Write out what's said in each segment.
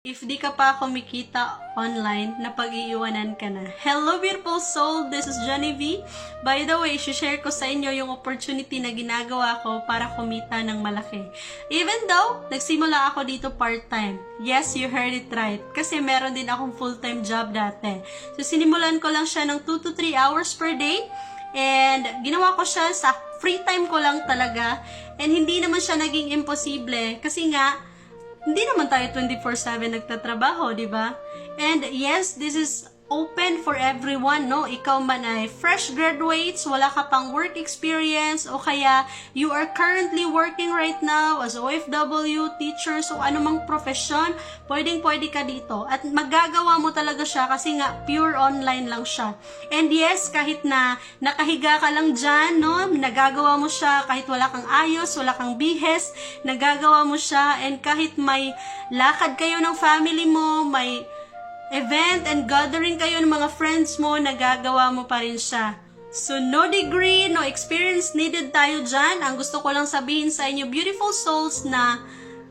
If di ka pa kumikita online, na pag-iiwanan ka na. Hello beautiful soul, this is Johnny V. By the way, share ko sa inyo yung opportunity na ginagawa ko para kumita ng malaki. Even though, nagsimula ako dito part-time. Yes, you heard it right. Kasi meron din akong full-time job dati. So, sinimulan ko lang siya ng 2 to 3 hours per day. And ginawa ko siya sa free time ko lang talaga. And hindi naman siya naging imposible. Kasi nga, hindi naman tayo 24-7 nagtatrabaho, di ba? And yes, this is open for everyone, no? Ikaw man ay fresh graduates, wala ka pang work experience, o kaya you are currently working right now as OFW, teacher, so anumang profession, pwedeng pwede ka dito. At magagawa mo talaga siya kasi nga pure online lang siya. And yes, kahit na nakahiga ka lang dyan, no? Nagagawa mo siya kahit wala kang ayos, wala kang bihes, nagagawa mo siya. And kahit may lakad kayo ng family mo, may event and gathering kayo ng mga friends mo, nagagawa mo pa rin siya. So, no degree, no experience needed tayo dyan. Ang gusto ko lang sabihin sa inyo, beautiful souls, na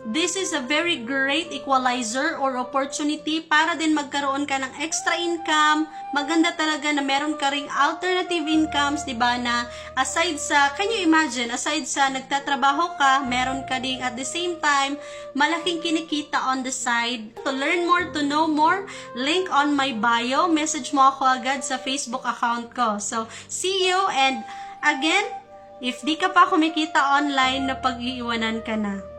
this is a very great equalizer or opportunity para din magkaroon ka ng extra income. Maganda talaga na meron ka ring alternative incomes, di ba, na aside sa, can you imagine, aside sa nagtatrabaho ka, meron ka ding at the same time, malaking kinikita on the side. To learn more, to know more, link on my bio, message mo ako agad sa Facebook account ko. So, see you and again, if di ka pa kumikita online, na pag-iiwanan ka na.